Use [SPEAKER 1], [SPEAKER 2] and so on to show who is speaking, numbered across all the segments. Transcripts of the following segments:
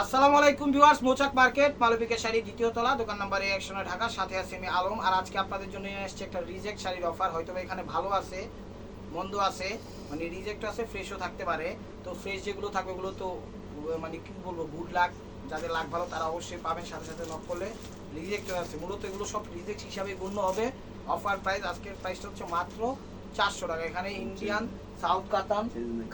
[SPEAKER 1] আসসালামু আলাইকুম viewers Mouchak market Malobika sari দ্বিতীয় তলা দোকান নাম্বার একশনে ঢাকা সাথে আছে আমি আলম। আর আজকে আপনাদের জন্য নিয়ে এসেছি একটা রিজেক্ট শাড়ির অফার হয়তো এখানে ভালো আছে মন্দ আছে মানে রিজেক্ট আছে ফ্রেশও থাকতে পারে। তো ফ্রেশ যেগুলো থাকবে ওগুলো তো মানে কি বলব গুড লাক যাদের লাক ভালো তারা অবশ্যই পাবেন সাথে সাথে নক করলে রিজেক্ট আছে মূলত এগুলো সব রিজেক্ট হিসাবে গণ্য হবে। অফার প্রাইস আজকের প্রাইসটা হচ্ছে মাত্র চারশো টাকা। এখানে ইন্ডিয়ান সাউথ কাতান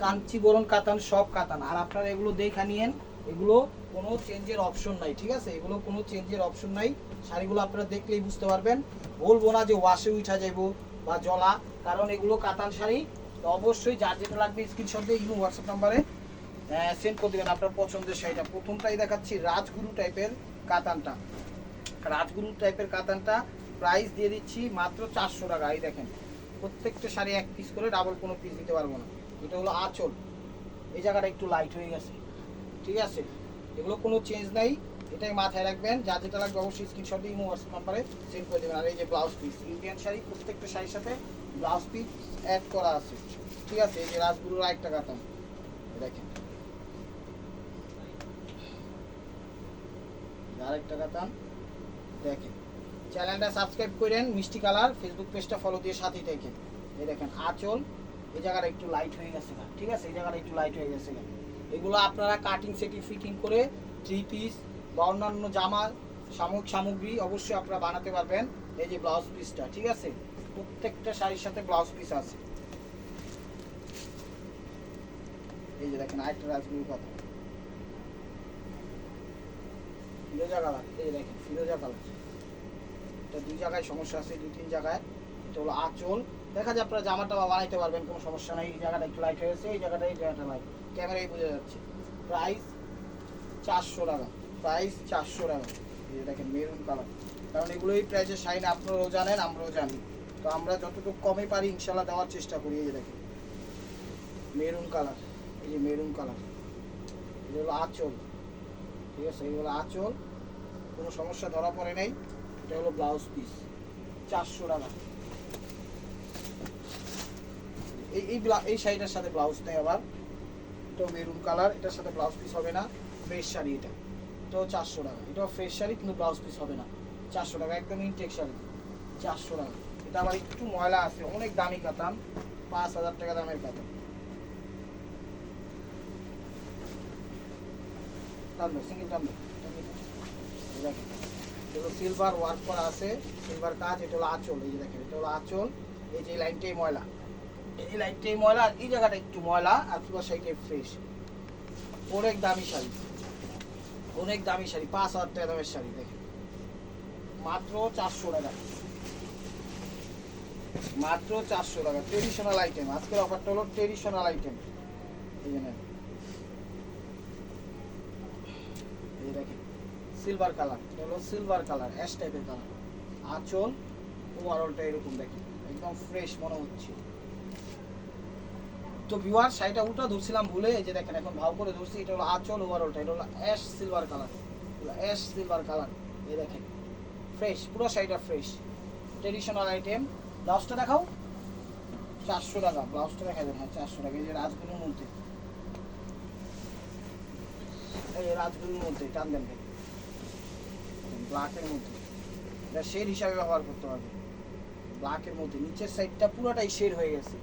[SPEAKER 1] কাঞ্চিবরণ কাতান সব কাতান আর আপনারা এগুলো দেখে নিয়েন এগুলো কোনো চেঞ্জের অপশন নাই, ঠিক আছে? এগুলো কোনো চেঞ্জের অপশন নাই। শাড়িগুলো আপনারা দেখলেই বুঝতে পারবেন। বলব না যে ওয়াশে উঠা যাইবো বা জলা, কারণ এগুলো কাতান শাড়ি। অবশ্যই যার যেটা লাগবে স্ক্রিনশট দিয়ে ইমো হোয়াটসঅ্যাপ নাম্বারে সেন্ড করে দেবেন আপনার পছন্দের শাড়িটা। প্রথমটাই দেখাচ্ছি রাজগুরু টাইপের কাতানটা। রাজগুরু টাইপের কাতানটা প্রাইস দিয়ে দিচ্ছি মাত্র চারশো টাকা। এই দেখেন, প্রত্যেকটা শাড়ি এক পিস করে ডাবল কোনো পিস দিতে পারব না। এটা হলো আঁচল। এই জায়গাটা একটু লাইট হয়ে গেছে। ঠিক আছে? এগুলো কোনো চেঞ্জ নাই। এটাই মাথায় রাখবেন। যা যেটা লাগবে অবশ্যই স্ক্রিনশট দিয়ে হোয়াটসঅ্যাপ নাম্বারে সেন্ড করে দেবেন। আর এই যে ব্লাউজ পিস ইন্ডিয়ান শাড়ি প্রত্যেকটা শাড়ির সাথে ব্লাউজ পিস অ্যাড করা আছে। ঠিক আছে? এই যে রাজগুরুর আরেকটা কাতান। দেখেন। আরেকটা কাতান। দেখেন। চ্যানেলটা সাবস্ক্রাইব করেন, মিষ্টি কালার ফেসবুক পেজটা ফলো দিয়ে সাথেই দেখেন এই দেখেন, আঁচল, এই জায়গাটা একটু লাইট হয়ে গেছে ঠিক আছে? এই জায়গাটা একটু লাইট হয়ে গেছে এগুলো আপনারা কাটিং সেটিং ফিটিং করে থ্রি পিস বা অন্যান্য জামা সামগ্রিক সামগ্রী অবশ্যই আপনারা বানাতে পারবেন এই যে ব্লাউজ পিসটা ঠিক আছে? প্রত্যেকটা শাড়ির সাথে ব্লাউজ পিস আছে। এই যে দেখেন, আরেকটা রাজগুরু কথা। ফিরোজা কালার এই দেখেন, ফিরোজা কালার এটা দুই জায়গায় সমস্যা আছে, দুই, তিন জায়গায়। এটা হলো আঁচল। দেখা যায় আপনারা জামাটা বানাইতে পারবেন, কোনো সমস্যা নাই। এই জায়গাটা একটু লাইট হয়েছে এই জায়গাটা এই জায়গাটা লাইট ক্যামেরায় বোঝা যাচ্ছে। প্রাইস চারশো টাকা। প্রাইস চারশো টাকা। এই দেখেন মেরুন কালার কারণ এগুলোই এই প্রাইসের শাইন আপনারাও জানেন, আমরাও জানি। তো আমরা যতটুকু কমে পারি ইনশাল্লাহ দেওয়ার চেষ্টা করি, এই দেখেন। মেরুন কালার এই যে মেরুন কালার এটা হলো আঁচল। ঠিক আছে? এগুলো আঁচল। কোনো সমস্যা ধরা পড়ে নাই। এটা হলো ব্লাউজ পিস চারশো টাকা। এই এই এই শাড়িটার সাথে ব্লাউজ নেই আবার। তো মেরুন কালার, এটার সাথে ব্লাউজ পিস হবে না ফ্রেশ শাড়ি এটা। এটাও চারশো টাকা, এটাও ফ্রেশ শাড়ি, কিন্তু ব্লাউজ পিস হবে না। চারশো টাকা, একদম ইনটেক শাড়ি। চারশো টাকা। এটা আবার একটু ময়লা আছে, অনেক দামি কাতান, পাঁচ হাজার টাকা দামের এগুলো সিলভার ওয়ার্ক করা আছে সিলভার কাজ, এটা হলো আঁচল, এই যে দেখেন, এটা হলো আঁচল, এই যে লাইনটাই ময়লা। এই লাইনটাই ময়লা, এই জায়গাটা একটু ময়লা আর পুরো সাইডে ফ্রেশ অনেক দামি শাড়ি। অনেক দামি শাড়ি, পাঁচ হাজার টাকা দামের শাড়ি, দেখেন। মাত্র চারশো টাকা। মাত্র চারশো টাকা ট্রেডিশনাল আইটেম আজকের অফারটা হলো ট্রেডিশনাল আইটেম এই যে নেন। এই দেখেন সিলভার কালার হলো সিলভার কালার অ্যাশ টাইপের কালার আঁচল ওভারঅলটা এরকম দেখেন। একদম ফ্রেশ মনে হচ্ছে। তো ভিউয়ার শাড়িটা উল্টা ধরছিলাম ভুলে যে দেখেন এখন ভাও করে ধরছি, এটা হলো আঁচল ওভারঅলটা এটা হলো ash silver colour ash silver colour এই দেখেন ফ্রেশ পুরো শাড়িটা ফ্রেশ ট্রেডিশনাল আইটেম ব্লাউজটা দেখাও, চারশো টাকা ব্লাউজটা দেখা দেন হ্যাঁ চারশো টাকা, এই যে রাজগুলোর মধ্যে, এই রাজগুলোর মধ্যে, টান দেন ব্ল্যাকের মধ্যে, এটা শেড হিসাবে ব্যবহার করতে হবে ব্ল্যাকের মধ্যে, নিচের সাইডটা পুরোটাই শেড হয়ে গেছে।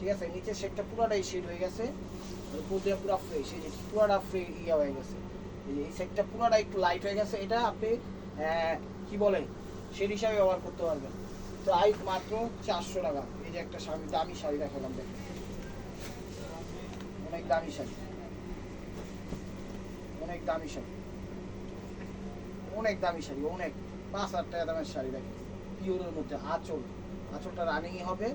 [SPEAKER 1] ঠিক আছে? নিচের শেডটা পুরোটাই শেড হয়ে গেছে। উপর দিয়ে পুরো ফ্রেশ এই যে পুরোটা ফ্রে ইয়ে হয়ে গেছে। এই যে এই পুরোটা একটু লাইট হয়ে গেছে। এটা আপনি কি বলে? শেড হিসাবে ব্যবহার করতে পারবেন। তো আই মাত্র চারশো টাকা। এই যে একটা শাড়ি, দামি শাড়ি দেখালাম দেখেন। অনেক দামি শাড়ি। অনেক দামি শাড়ি। অনেক দামি শাড়ি, অনেক। পাঁচ হাজার টাকা দামের শাড়ি দেখেন। পিওরের মধ্যে আঁচল। আঁচলটা রানিংই হবে।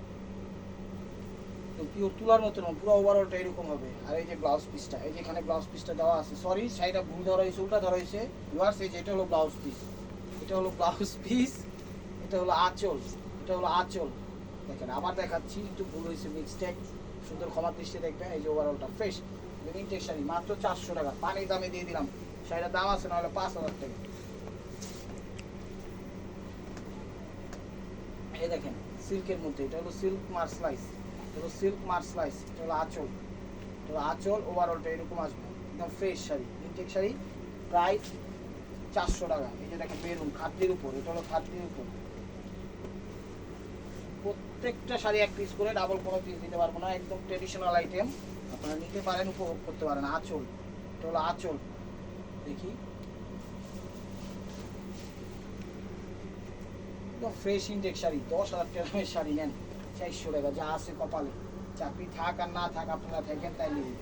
[SPEAKER 1] তো পিওর তুলার মতো না পুরো ওভারঅলটা এরকম হবে। আর এই যে ব্লাউজ পিসটা এই যে এখানে ব্লাউজ পিসটা দেওয়া আছে সরি শাড়িটা ভুল ধরা হয়েছে, উল্টা ধরা হয়েছে। ইউয়ার্স এই যে, এটা হলো ব্লাউজ পিস এটা হলো ব্লাউজ পিস এটা হলো আঁচল, এটা হলো আঁচল। দেখেন, আবার দেখাচ্ছি, একটু ভুল হয়েছে মিক্সটেক সুন্দর ক্ষমা দৃষ্টি দেখবেন, এই যে ওভারঅলটা ফ্রেশ শাড়ি মাত্র চারশো টাকা। পানির দামে দিয়ে দিলাম শাড়িটার দাম আছে, নাহলে পাঁচ হাজার টাকা। এই দেখেন সিল্কের মধ্যে, এটা হলো সিল্ক মার্সলাইস হলো সিল্ক মার্সলাইস এটা হলো আঁচল। এটা আঁচল ওভারঅলটা এরকম আসবে। একদম fresh sari intact sari price চারশো টাকা। এই যে দেখেন বেরুন, খাদ্যের উপর, এটা হলো খাদ্যের উপর। প্রত্যেকটা শাড়ি এক পিস করে ডাবল কোনো পিস দিতে পারব না, একদম ট্রেডিশনাল আইটেম আপনারা নিতে পারেন, উপভোগ করতে পারেন। আঁচল, এটা হলো আঁচল। দেখি। একদম ফ্রেশ ইনটেক শাড়ি, দশ হাজার টাকার শাড়ি নেন। চারশো টাকা যা আছে কপালে। চাকরি থাক আর না থাক আপনারা থাকেন তাই নিয়ে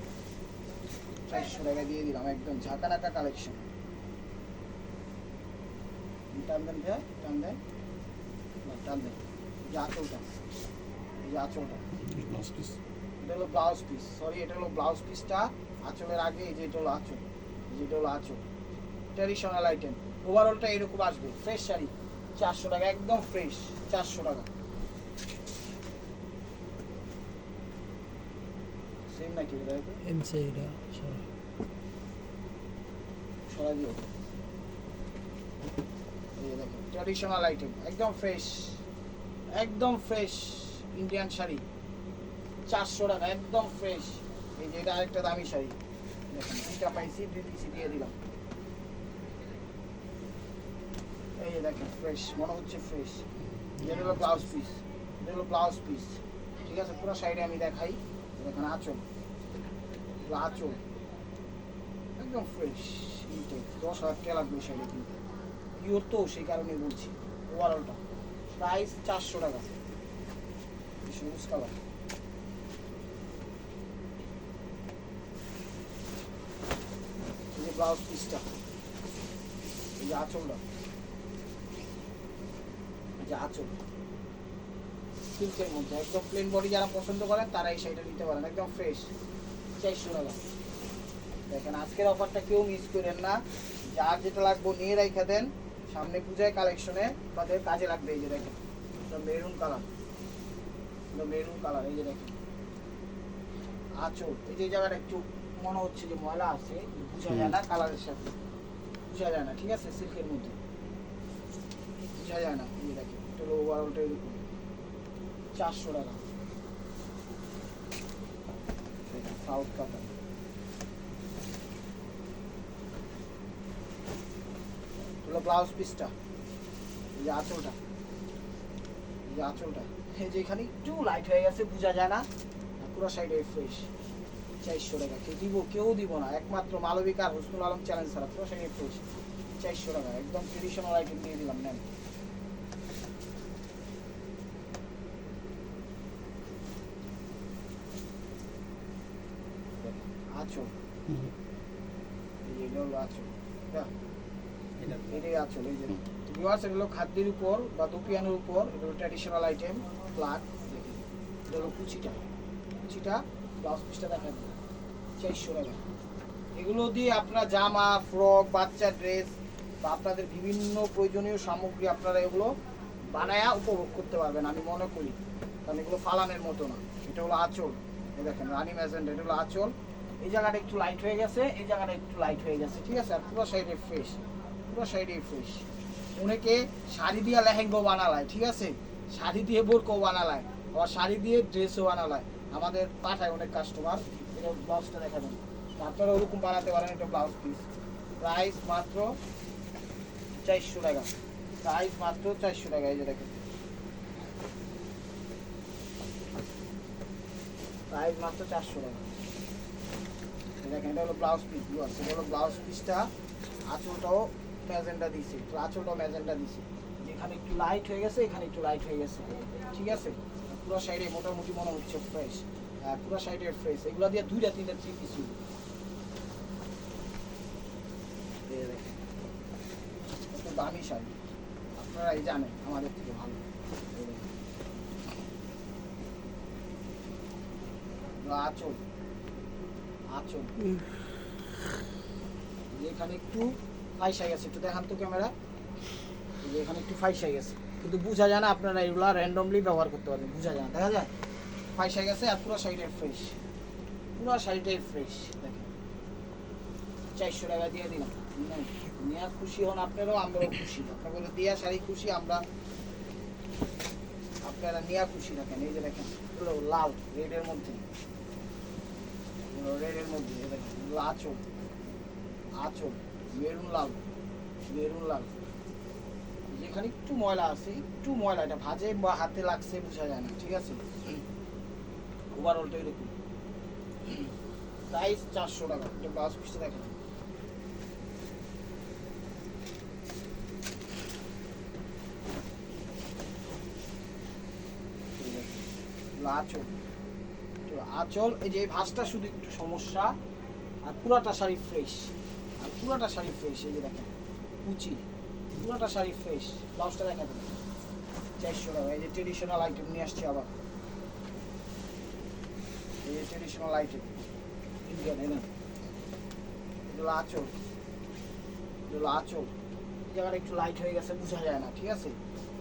[SPEAKER 1] চারশো টাকা দিয়ে দিলাম একদম ঝাঁকা নাকা কালেকশন টান দেন ভাইয়া টান দেন। না, টান দেন। যে আঁচলটা এই যে আঁচলটা এটা হলো ব্লাউজ পিস সরি এটা হলো ব্লাউজ পিসটা আঁচলের আগে এই যে এটা হলো আঁচল। এই যে এটা হলো আঁচল। ট্র্যাডিশনাল আইটেম ওভারঅলটা এরকম আসবে। ফ্রেশ শাড়ি। চারশো টাকা একদম ফ্রেশ চারশো টাকা। এটা ট্র্যাডিশনাল আইটেম একদম ফ্রেশ একদম ফ্রেশ ইন্ডিয়ান শাড়ি। চারশো টাকা একদম ফ্রেশ এই যে এটা আরেকটা দামি শাড়ি। দেখেন দুইটা পাইছি দুই পিসি দিয়ে দিলাম। এই যে দেখেন ফ্রেশ মনে হচ্ছে ফ্রেশ এটা হলো ব্লাউজ পিস এটা হলো ব্লাউজ পিস ঠিক আছে পুরো সাইডে আমি দেখাই। দেখেন আঁচল। এগুলো একদম ফ্রেশ ইনটেক দশ হাজার টাকা লাগবে শাড়ি কিন্তু। পিওর তো, সেই কারণে বলছি। ওভারঅলটা প্রাইস চারশো টাকা। সবুজ কালার ব্লাউজ পিসটা এই যে আঁচলটা। এই যে আঁচল। সিল্কের মধ্যে। একদম প্লেন বডি যারা পছন্দ করেন তারা এই শাড়িটা নিতে পারেন। একদম ফ্রেশ চারশো টাকা দেখেন আজকের অফারটা কেউ মিস করেন না। যার যেটা লাগবে নিয়ে রেখে দেন। সামনে পূজায় কালেকশনে তাদের কাজে লাগবে এই যে দেখেন। মেরুন কালার মেরুন কালার এই যে দেখেন। আচল এই যে জায়গাটা একটু মনে হচ্ছে যে ময়লা আছে বোঝা যায় না কালারের সাথে। বোঝা যায় না ঠিক আছে? সিল্কের মধ্যে। বোঝা যায় না এই দেখেন। এটা ওভারঅলটা এরকম। চারশো টাকা। সাউথ কাতার। হলো ব্লাউজ পিসটা এই আঁচলটা। এই আঁচলটা। এই যে এখানে একটু লাইট হয়ে গেছে, বোঝা যায় না। পুরো সাইডে ফ্রেশ চারশো টাকা। কেউ দিব কেউ দিব না। একমাত্র মালবিকা আর হুসনুল আলম চ্যালেঞ্জ ছাড়া পুরো সাইডে ফ্রেশ চারশো টাকা। একদম ট্রেডিশনাল আইটেম দিয়ে দিলাম নেন। আঁচল এটা হলো আঁচল এটাই আঁচল এই যে। ভিউয়ার্স এটা হলো খাদ্যের উপর বা দুপিয়ানোর উপর এটা হলো ট্র্যাডিশনাল আইটেম প্লাগ দেখি এটা হলো কুচিটা। কুচিটা ব্লাউজ পিসটা দেখেন চারশো টাকা। এগুলো দিয়ে আপনারা জামা ফ্রক বাচ্চা ড্রেস বা আপনাদের বিভিন্ন প্রয়োজনীয় সামগ্রী আপনারা এগুলো বানায়া উপভোগ করতে পারবেন আমি মনে করি। কারণ এগুলো ফালানের মতো না। এটা হলো আঁচল। দেখেন রানি ম্যাজেন্ট এটা হলো আঁচল। এই জায়গাটা একটু লাইট হয়ে গেছে, এই জায়গাটা একটু লাইট হয়ে গেছে, ঠিক আছে? আর পুরো সাইডে ফ্রেশ পুরো সাইডে ফ্রেশ অনেকে শাড়ি দিয়ে লেহেঙ্গাও বানালায়, ঠিক আছে? শাড়ি দিয়ে বোরকাও বানালায়, আবার শাড়ি দিয়ে ড্রেসও বানালায়। আমাদের পাঠায় অনেক কাস্টমার এটা ব্লাউজটা দেখাবেন আপনারা ওরকম বানাতে পারেন এটা ব্লাউজ পিস প্রাইস মাত্র চারশো টাকা। প্রাইস মাত্র চারশো টাকা, এই যে দেখেন। প্রাইস মাত্র চারশো টাকা। দেখেন, এটা হলো ব্লাউজ পিস আছে এটা হলো ব্লাউজ পিসটা আঁচলটাও ম্যাজেন্ডা দিয়েছে তো আঁচলটাও ম্যাজেন্ডা দিয়েছে যেখানে একটু লাইট হয়ে গেছে, এখানে একটু লাইট হয়ে গেছে। ঠিক আছে? পুরো সাইডে মোটামুটি মনে হচ্ছে ফ্রেশ হ্যাঁ পুরো সাইডে ফ্রেশ এগুলো দিয়ে দুইটা, তিনটা থ্রি পিস দামি শাড়ি। আপনারাই জানেন, আমাদের থেকে ভালো। আঁচল। আঁচল। এখানে একটু ফাইসা গেছে একটু দেখান তো ক্যামেরা। এখানে একটু ফাইসা গেছে কিন্তু বোঝা যায় না আপনারা এগুলো র্যান্ডমলি ব্যবহার করতে পারবেন, বোঝা যায় না। দেখা যায়? ফাইসা গেছে আর পুরো সাইডের ফ্রেশ পুরো সাইডের ফ্রেশ দেখেন। চারশো টাকা দিয়ে দিলাম। নেন। নিয়ে খুশি হন আপনারাও, আমরাও খুশি। আপনাদের দিয়া শাড়ি খুশি, আমরা আপনারা নিয়ে খুশি থাকেন এই যে দেখেন লাল রেডের মধ্যে। রেডের মধ্যে এগুলো আঁচল আঁচল মেরুন লাল মেরুন লাল যেখানে একটু ময়লা আছে একটু ময়লা এটা ভাজে বা হাতে লাগছে বোঝা যায় না ঠিক আছে ওভারঅলটা এরকম প্রাইস চারশো টাকা এটা ব্লাউজ পিসটা দেখেন তো আঁচল এই যে এই ভাঁজটা শুধু একটু সমস্যা। আর পুরাটা শাড়ি ফ্রেশ আর পুরাটা শাড়ি ফ্রেশ এই যে দেখেন, কুচি। পুরাটা শাড়ি ফ্রেশ ব্লাউজটা দেখা দেবেন চারশো টাকা এই যে ট্রেডিশনাল আইটেম নিয়ে আসছি আবার। এই যে ট্রেডিশনাল আইটেম ইন্ডিয়ান এনে এগুলো আঁচল। এগুলো আঁচল। এই জায়গাটা একটু লাইট হয়ে গেছে, বোঝা যায় না, ঠিক আছে?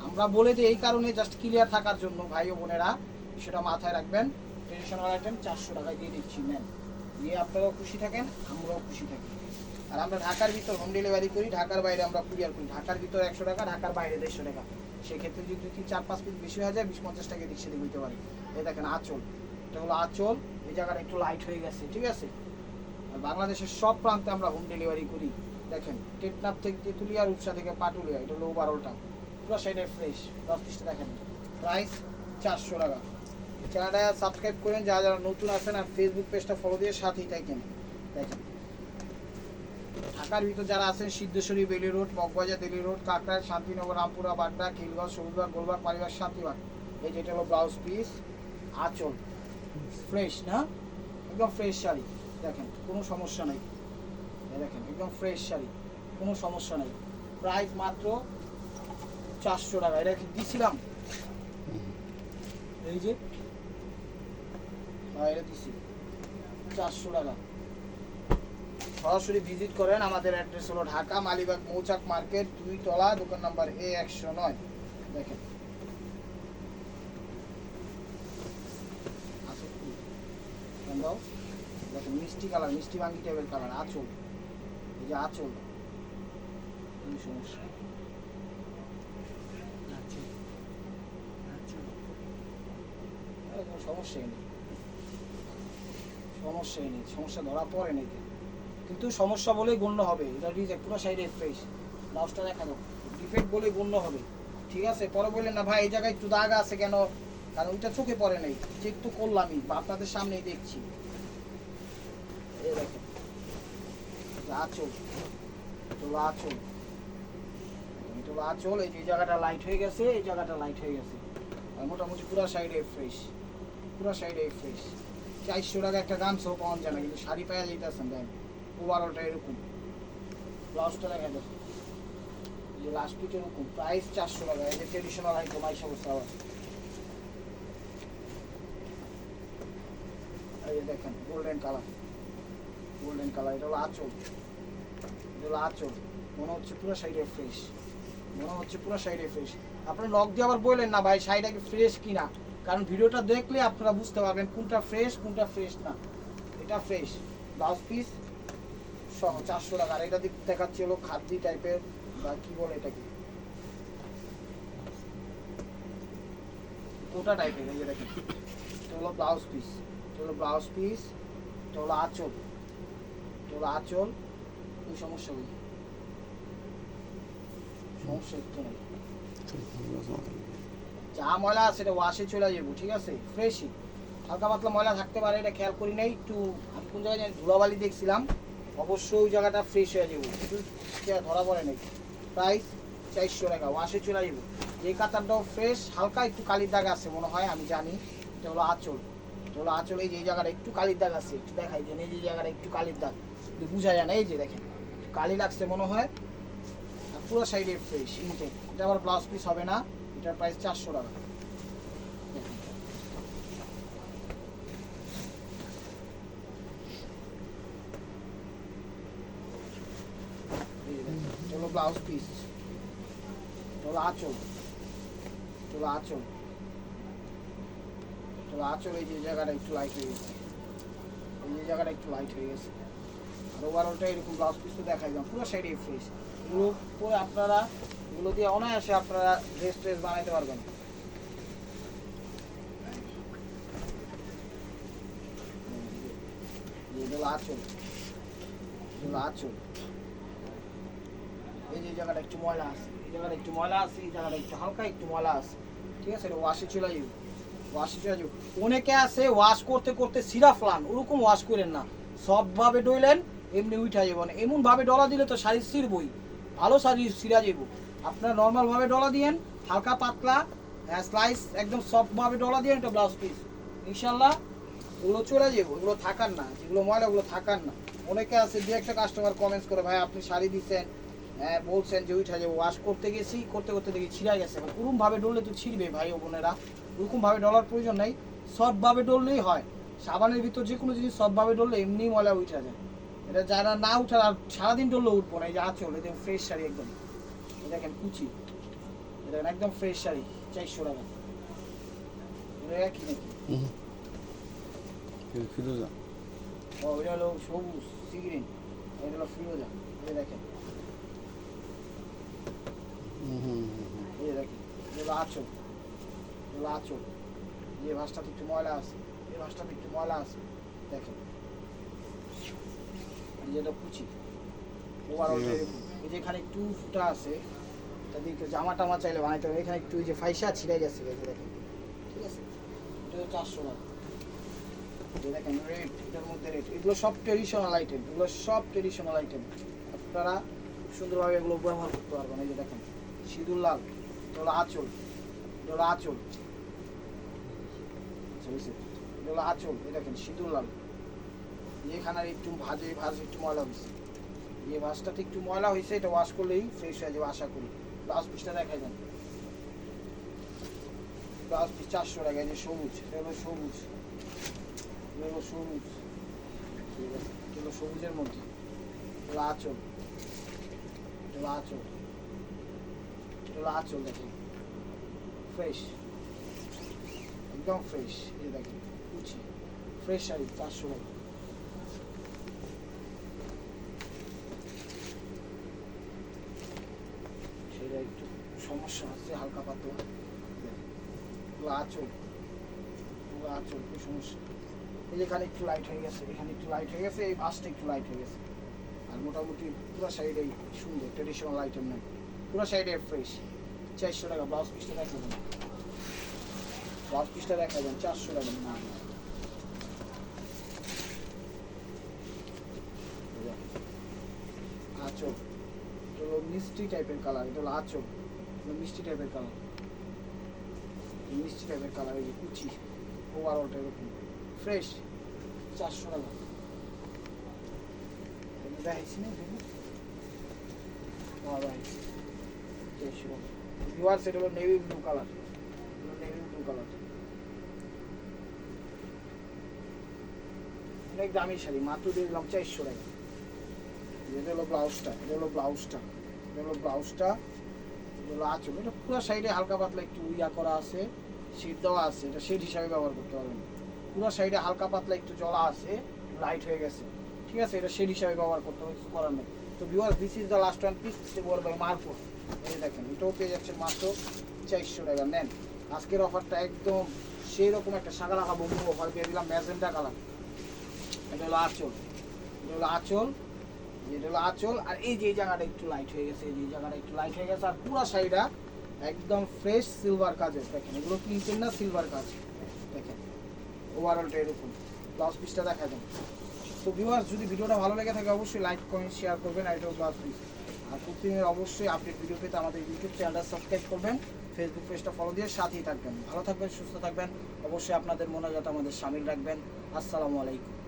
[SPEAKER 1] আমরা বলে দিই এই কারণে জাস্ট ক্লিয়ার থাকার জন্য, ভাই ও বোনেরা, সেটা মাথায় রাখবেন। ট্রেডিশনাল আইটেম চারশো টাকায় দিয়ে দিচ্ছি, নেন। নিয়ে আপনারাও খুশি থাকেন, আমরাও খুশি থাকি। আর আমরা ঢাকার ভিতর হোম ডেলিভারি করি, ঢাকার বাইরে আমরা কুরিয়ার করি। ঢাকার ভিতর একশো টাকা, ঢাকার বাইরে দেড়শো টাকা। সেক্ষেত্রে যদি তিন, চার, পাঁচ পিস বেশি হয়ে যায়, বিশ, পঞ্চাশ টাকা দিক সেদিক হইতে পারে। এই দেখেন আঁচল। এটা হলো আঁচল। এই জায়গাটা একটু লাইট হয়ে গেছে, ঠিক আছে? আর বাংলাদেশের সব প্রান্তে আমরা হোম ডেলিভারি করি। দেখেন, টেকনাফ থেকে তেঁতুলিয়া, রূপসা থেকে পাটুলিয়া, এটা হলো ওভারঅলটা পুরো সাইডে ফ্রেশ দশ পিসটা দেখেন। প্রাইস চারশো টাকা। চ্যানেলটা সাবস্ক্রাইব করেন, যারা যারা নতুন আছেন আর ফেসবুক পেজটা ফলো দিয়ে সাথেই থাকেন। দেখেন। ঢাকার ভিতর যারা আছেন, সিদ্ধেশ্বরী বেলি রোড মগবাজার দিল্লি রোড কাকরায় শান্তিনগর, রামপুরা বাড্ডা খিলগঞ্জ সবুজবাগ গোলবাগ পারিবার শান্তিবাগ এই যেটা হলো ব্লাউজ পিস আঁচল। ফ্রেশ না? একদম ফ্রেশ শাড়ি। দেখেন, কোনো সমস্যা নেই। দেখেন, একদম ফ্রেশ শাড়ি। কোনো সমস্যা নেই। প্রাইস মাত্র চারশো টাকা। এটা দিছিলাম? এই যে এটা দিছি। চারশো টাকা। সরাসরি ভিজিট করেন, আমাদের অ্যাড্রেস হলো ঢাকা, মালিবাগ, মৌচাক মার্কেট, দুই তলা, দোকান নাম্বার এ একশো নয়। দেখেন। দেখেন, মিষ্টি কালার, মিষ্টি ভাঙ্গি টাইপের কালার, আঁচল। এই যে আঁচল। সমস্যা আরে, কোনো সমস্যাই নেই। সমস্যাই নেই, সমস্যা ধরা পড়ে নেই কিন্তু সমস্যা বলেই গণ্য হবে, এটা রিজেক্ট পুরো সাইডে ফ্রেশ ব্লাউজটা দেখা দাও ডিফেক্ট বলেই গণ্য হবে। ঠিক আছে? পরে বললেন, না ভাই, এই জায়গায় একটু দাগ আছে কেন? কারণ ওইটা চোখে পড়ে নাই। চেক তো করলামই, বা আপনাদের সামনেই দেখছি। এই দেখেন আঁচল হলো আঁচল। এটা হলো এই যে জায়গাটা লাইট হয়ে গেছে, এই জায়গাটা লাইট হয়ে গেছে। মোটামুটি পুরো সাইডে ফ্রেশ পুরো সাইডে ফ্রেশ চারশো টাকা একটা গামছাও পাওয়া যায় না, কিন্তু শাড়ি পাওয়া যেতেছেন দেন ওভারঅলটা এরকম। ব্লাউজটা দেখা এই যে লাস্ট পিট এরকম প্রাইস চারশো টাকা, এই যে ট্রেডিশনাল আইটেম আইসা বসে আবার। এই যে দেখেন গোল্ডেন কালার গোল্ডেন কালার এটা হলো আঁচল। এটা হলো আঁচল। মনে হচ্ছে পুরো সাইডে ফ্রেশ মনে হচ্ছে পুরো সাইডে ফ্রেশ আপনারা লক দিয়ে আবার বললেন না, ভাই, শাড়িটা কি ফ্রেশ কিনা? কারণ ভিডিওটা দেখলে আপনারা বুঝতে পারবেন কোনটা ফ্রেশ কোনটা ফ্রেশ না। এটা ফ্রেশ ব্লাউজ পিস সহ চারশো টাকা। আর এটা দেখাচ্ছে হলো খাদ্যি টাইপের বা কি বলে এটা কি কোটা টাইপের এই যে দেখেন। এটা হলো ব্লাউজ পিস এটা হলো ব্লাউজ পিস এটা হলো আঁচল। এটা হলো আঁচল। এই সমস্যা নেই। সমস্যা একটু নেই যা ময়লা এটা ওয়াশে চলে যাব, ঠিক আছে? ফ্রেশই হালকা পাতলা ময়লা থাকতে পারে, এটা খেয়াল করি নাই, একটু আমি কোন জায়গায় ধুলাবালি দেখছিলাম। অবশ্যই ওই জায়গাটা ফ্রেশ হয়ে যাব সেটা ধরা পড়ে নাই। প্রাইস চারশো টাকা ওয়াশে চলে যাব। এই কাতারটাও ফ্রেশ হালকা একটু কালির দাগ আছে মনে হয়, আমি জানি। এটা হলো আঁচল। এটা হলো আঁচল, এই যে জায়গাটা একটু কালির দাগ আছে, একটু দেখাই দেন, এই যে জায়গাটা একটু কালির দাগ। বোঝা যায় না, এই যে দেখেন কালি লাগছে মনে হয়। পুরো সাইডে ফ্রেশ ইনটেক এটা আবার ব্লাউজ পিস হবে না। এটার প্রাইস চারশো টাকা। হলো ব্লাউজ পিস হলো আঁচল। হলো আঁচল। এটা আঁচল, এই যে জায়গাটা একটু লাইট হয়ে গেছে। এই যে জায়গাটা একটু লাইট হয়ে গেছে। আর ওভারঅলটা এরকম ব্লাউজ পিস তো দেখাই যান পুরো সাইডে ফ্রেশ পরে আপনারা এগুলো দিয়ে অনায়াসে আপনারা ড্রেস ট্রেস বানাইতে পারবেন। যে হলো আঁচল এই এই জায়গাটা একটু ময়লা এই জায়গাটা একটু ময়লা এই জায়গাটা একটু হালকা একটু ময়লা ঠিক আছে, এটা ওয়াশে অনেকে ওয়াশ করতে করতে ফ্লান, ওরকম ওয়াশ না। সবভাবে ডইলেন, এমনি উঠা যাব না। এমন ভাবে ডলা দিলে তো শাড়ি ছিঁড়বই ভালো শাড়ি সিরা যাব আপনার নর্মাল ভাবে ডলা দিয়েন, হালকা পাতলা স্লাইস একদম সফট ভাবে ডলা দিয়েন এটা ব্লাউজ পিস ইনশাল্লাহ ওগুলো চলে যাব, ওগুলো থাকার না, যেগুলো ময়লা, ওগুলো থাকার না। অনেকে আছে, দু একটা কাস্টমার কমেন্টস করে, ভাই, আপনি শাড়ি দিচ্ছেন হ্যাঁ বলছেন যে উঠা যাব। ওয়াশ করতে গেছি, করতে করতে দেখি ছিঁড়া গেছে। ওরকম ভাবে ডললে তো ছিঁড়বে, ভাই ও বোনেরা। ওরকম ভাবে ডলার প্রয়োজন নেই। সফট ভাবে ডললেই হয়। সাবানের ভিতর যে কোনো জিনিস সফট ভাবে ডললে এমনি ময়লা উঠা যায়। এটা যারা না উঠার, আর সারাদিন ডললে উঠবো না, এই যে আচল এটা ফ্রেশ শাড়ি একদম। দেখেন কুচি। এটা একদম ফ্রেশ শাড়ি চারশো টাকা। এটা একই নাকি?
[SPEAKER 2] ফিরোজা।
[SPEAKER 1] ও এটা হলো সবুজ সিগ্রিন। এটা হলো ফিরোজা। এটা দেখেন। এই যে দেখেন এটা হলো আঁচল। এটা হলো ভাঁজটাতে একটু ময়লা আছে এই ভাঁজটাতে একটু ময়লা আছে দেখেন। এই যে এটা কুচি। ওভারঅল এই যে একটু ফুটা আছে তাদেরকে জামা টামা চাইলে বানাইতে হবে। এখানে একটু যে ফাইসা ছিঁড়ে গেছে যে দেখেন। ঠিক আছে? এটা চারশো টাকা দেখেন রেট এটার মধ্যে রেট এগুলো সব ট্রেডিশনাল আইটেম এগুলো সব ট্রেডিশনাল আইটেম আপনারা সুন্দরভাবে এগুলো ব্যবহার করতে পারবেন। এই যে দেখেন, সিঁদুর লাল, এটা আঁচল, এটা হলো আঁচল। আচ্ছা? এটা হলো আঁচল, এই দেখেন, সিঁদুর লাল। এখানে একটু ভাজে, ভাজ একটু ময়লা হয়েছে এই ভাজটাতে একটু ময়লা হয়েছে এটা ওয়াশ করলেই ফ্রেশ হয়ে যাবে, আশা করি। ব্লাউজ পিসটা দেখাই দেন। ব্লাউজ পিস চারশো এই যে সবুজ এটা সবুজ এটা সবুজ ঠিক আছে সবুজের মধ্যে হলো আঁচল এটা দেখেন। ফ্রেশ একদম ফ্রেশ এই দেখেন, কুচি ফ্রেশ শাড়ি, চারশো টাকা সেটা একটু সমস্যা আছে হালকা পাতলা। আঁচল এগুলো আঁচল একটু সমস্যা। এই এখানে একটু লাইট হয়ে গেছে, এখানে একটু লাইট হয়ে গেছে, এই পাশটা একটু লাইট হয়ে গেছে। আর মোটামুটি পুরো সাইডেই সুন্দর ট্রেডিশনাল আইটেম নেই। পুরো সাইডে ফ্রেশ চারশো টাকা ব্লাউজ পিসটা দেখা যাবেন ব্লাউজ পিসটা দেখা যাবেন চারশো টাকা, না হলো মিষ্টি টাইপের কালার এটা হলো মিষ্টি টাইপের কালার মিষ্টি টাইপের কালার এই যে কুচি ওভারঅলটা এরকম। ফ্রেশ চারশো টাকা। দেখাইছি না টাকা ভিউয়ার্স এটা হলো navy blue colour navy blue colour অনেক দামি শাড়ি, মাত্র দিয়ে দিলাম চারশো টাকা। এটা হলো ব্লাউজটা ব্লাউজটা ব্লাউজটা হলো আঁচল এটা পুরো সাইডে হালকা পাতলা একটু ইয়া করা আছে শীত দেওয়া আছে। এটা শেড হিসাবে ব্যবহার করতে পারবেন। পুরো সাইডে হালকা পাতলা একটু জলা আছে লাইট হয়ে গেছে। ঠিক আছে? এটা শেড হিসাবে ব্যবহার করতে হবে, কিছু করার নেই। তো viewer this is the last one piece বল বাই মার্কো এই দেখেন, এটাও পেয়ে যাচ্ছে মাত্র চারশো টাকা। নেন, আজকের অফারটা একদম সেই রকম একটা সাগা লাগা বন্ধু অফার দিয়ে দিলাম ম্যাজেন্টা কালার। এটা হলো আঁচল। এটা হলো আঁচল। এটা হলো আঁচল, আর এই যে জায়গাটা একটু লাইট হয়ে গেছে, এই যে জায়গাটা একটু লাইট হয়ে গেছে, আর পুরো শাড়িটা একদম ফ্রেশ সিলভার কাজের দেখেন, এগুলো প্রিন্টের না সিলভার কাজ? দেখেন ওভারঅলটা এরকম ব্লাউজ পিসটা দেখা যাবে তো ভিউয়ার্স যদি ভিডিওটা ভালো লেগে থাকে, অবশ্যই লাইক কমেন্ট শেয়ার করবেন, আর এটাও ব্লাউজ পিস আর প্রতিদিনের অবশ্যই আপডেট ভিডিও পেতে আমাদের ইউটিউব চ্যানেলটা সাবস্ক্রাইব করবেন ফেসবুক পেজটা ফলো দিয়ে সাথেই থাকবেন। ভালো থাকবেন, সুস্থ থাকবেন, অবশ্যই আপনাদের মনোজাত আমাদের সামিল রাখবেন। আসসালামু আলাইকুম।